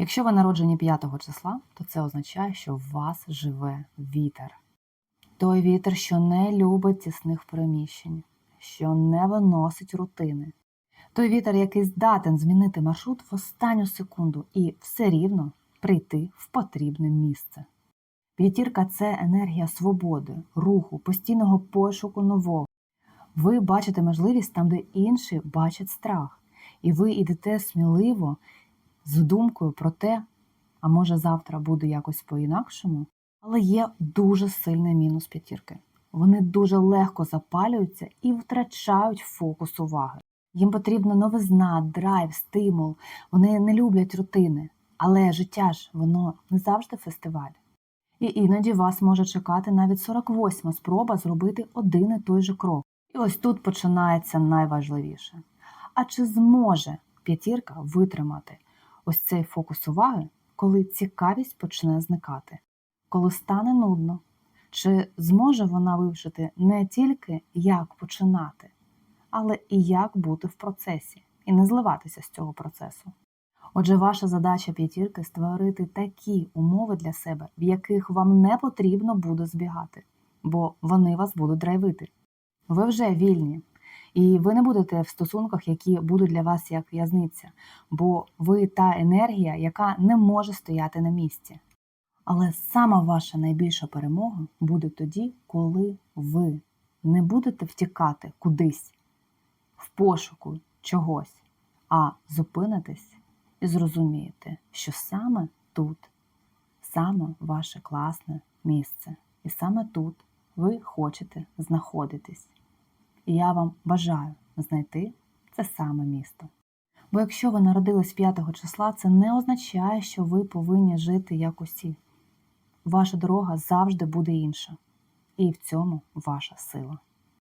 Якщо ви народжені 5 числа, то це означає, що в вас живе вітер. Той вітер, що не любить тісних приміщень, що не виносить рутини. Той вітер, який здатен змінити маршрут в останню секунду і все рівно прийти в потрібне місце. П'ятірка це енергія свободи, руху, постійного пошуку нового. Ви бачите можливість там, де інші бачать страх, і ви йдете сміливо з думкою про те, а може завтра буде якось по-інакшому. Але є дуже сильний мінус п'ятірки. Вони дуже легко запалюються і втрачають фокус уваги. Їм потрібна новизна, драйв, стимул. Вони не люблять рутини. Але життя ж воно не завжди фестиваль. І іноді вас може чекати навіть 48 спроба зробити один і той же крок. І ось тут починається найважливіше. А чи зможе п'ятірка витримати ось цей фокус уваги, коли цікавість почне зникати, коли стане нудно? Чи зможе вона вивчити не тільки як починати, але і як бути в процесі, і не зливатися з цього процесу? Отже, ваша задача п'ятірки створити такі умови для себе, в яких вам не потрібно буде збігати, бо вони вас будуть драйвити. Ви вже вільні, і ви не будете в стосунках, які будуть для вас як в'язниця, бо ви та енергія, яка не може стояти на місці. Але сама ваша найбільша перемога буде тоді, коли ви не будете втікати кудись в пошуку чогось, а зупинитесь і зрозумієте, що саме тут, саме ваше класне місце, і саме тут ви хочете знаходитись. І я вам бажаю знайти це саме місто. Бо якщо ви народились 5 числа, це не означає, що ви повинні жити як усі. Ваша дорога завжди буде інша. І в цьому ваша сила.